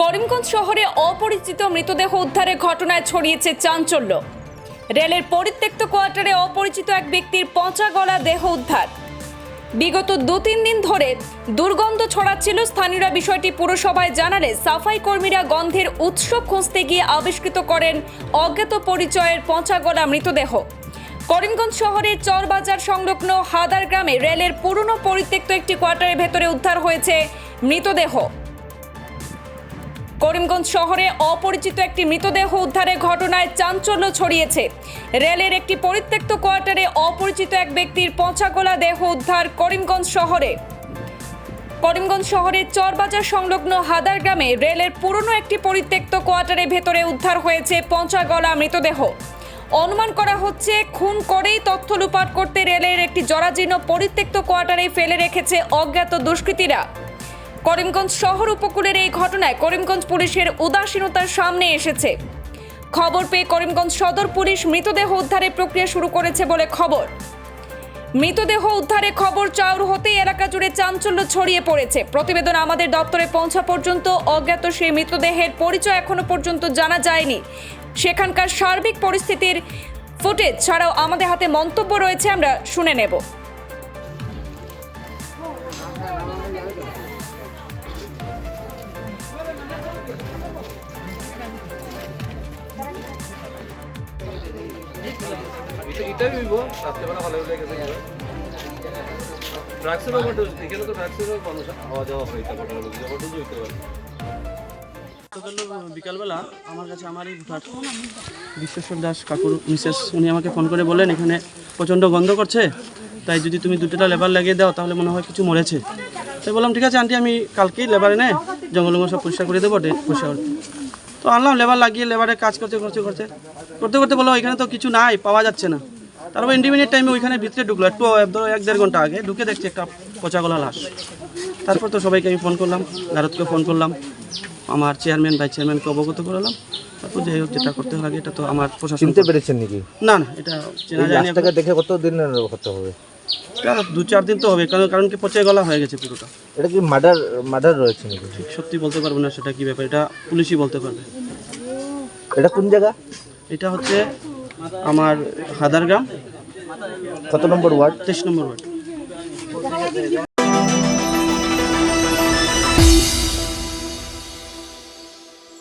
করিমগঞ্জ শহরে অপরিচিত মৃতদেহ উদ্ধারের ঘটনায় ছড়িয়েছে চাঞ্চল্য। রেলের পরিত্যক্ত কোয়ার্টারে অপরিচিত এক ব্যক্তির পচা গলা দেহ উদ্ধার। বিগত দু তিন দিন ধরে দুর্গন্ধ ছড়াচ্ছিল স্থানীয়রা বিষয়টি পুরসভায় জানালে সাফাই কর্মীরা গন্ধের উৎস খুঁজতে গিয়ে আবিষ্কৃত করেন অজ্ঞাত পরিচয়ের পচা গলা মৃতদেহ। করিমগঞ্জ শহরের চরবাজার সংলগ্ন হাদার গ্রামে রেলের পুরনো পরিত্যক্ত একটি কোয়ার্টারের ভেতরে উদ্ধার হয়েছে মৃতদেহ। করিমগঞ্জ শহরে অপরিচিত একটি মৃতদেহ উদ্ধারের ঘটনায় চাঞ্চল্য ছড়িয়েছে। রেলের একটি পরিত্যক্ত কোয়ার্টারে অপরিচিত এক ব্যক্তির পচাগোলা দেহ উদ্ধার করিমগঞ্জ শহরে। করিমগঞ্জ শহরের চরবাজার সংলগ্ন হাদার গ্রামে রেলের পুরনো একটি পরিত্যক্ত কোয়ার্টারের ভেতরে উদ্ধার হয়েছে পচাগলা মৃতদেহ। অনুমান করা হচ্ছে খুন করেই তথ্য লুপাট করতে রেলের একটি জরাজীর্ণ পরিত্যক্ত কোয়ার্টারে ফেলে রেখেছে অজ্ঞাত দুষ্কৃতীরা। করিমগঞ্জ শহর উপকূলের এই ঘটনায় করিমগঞ্জ পুলিশের উদাসীনতার সামনে এসেছে। খবর পেয়ে করিমগঞ্জ সদর পুলিশ মৃতদেহ উদ্ধারের প্রক্রিয়া শুরু করেছে বলে খবর। মৃতদেহ উদ্ধারে খবর চাউর হতেই এলাকা জুড়ে চাঞ্চল্য ছড়িয়ে পড়েছে। প্রতিবেদন আমাদের দপ্তরে পৌঁছা পর্যন্ত অজ্ঞাত সেই মৃতদেহের পরিচয় এখনও পর্যন্ত জানা যায়নি। সেখানকার সার্বিক পরিস্থিতির ফুটেজ ছাড়াও আমাদের হাতে মন্তব্য রয়েছে, আমরা শুনে নেব। ভালো গেছে বটে এখানে তো মানুষ বটে পারে বিকালবেলা আমার কাছে আমারই ভোটার বিশ্বেশ্বর দাস কাকুর মিসেস, উনি আমাকে ফোন করে বলেন, এখানে প্রচণ্ড গন্ধ করছে, তাই যদি তুমি দুটোটা লেবার লাগিয়ে দাও, তাহলে মনে হয় কিছু মরেছে। তাই বললাম, ঠিক আছে, আন্টি, আমি কালকেই লেবার এনে জঙ্গল সব পরিষ্কার করে দেবো পরিষ্কার করে দেবো। তো আনলাম লেবার লাগিয়ে লেবারে কাজ করতে করতে করতে। করতে করতে বলল এখানে তো কিছু নাই পাওয়া যাচ্ছে না। তারপর ইন্ডিমিনিট টাইমে ওইখানে ভিতরে ঢুকলো একটু ধরো এক দেড় ঘণ্টা আগে। ঢুকে দেখছি একটা পচা গলা লাশ। তারপর তো সবাইকে আমি ফোন করলাম ভারতকে ফোন করলাম আমার চেয়ারম্যান ভাইস চেয়ারম্যানকে অবগত করালাম। তারপর যাই হোক যেটা করতে লাগে এটা তো আমার প্রশাসন চিনতে পেরেছেন নাকি? না না এটা চেনা লাশটাকে দেখে কত দিন হবে? দু চার দিন তো হবে কারণ কারণ কি পচে গলা হয়ে গেছে পুরোটা। এটা কি মার্ডার মার্ডার রয়েছে নাকি? সত্যি বলতে পারব না সেটা কি ব্যাপার এটা পুলিশই বলতে পারবে। এটা কোন জায়গা? এটা হচ্ছে আমার হাদারগ্রাম। কত নম্বর ওয়ার্ড? তেইশ নম্বর ওয়ার্ড।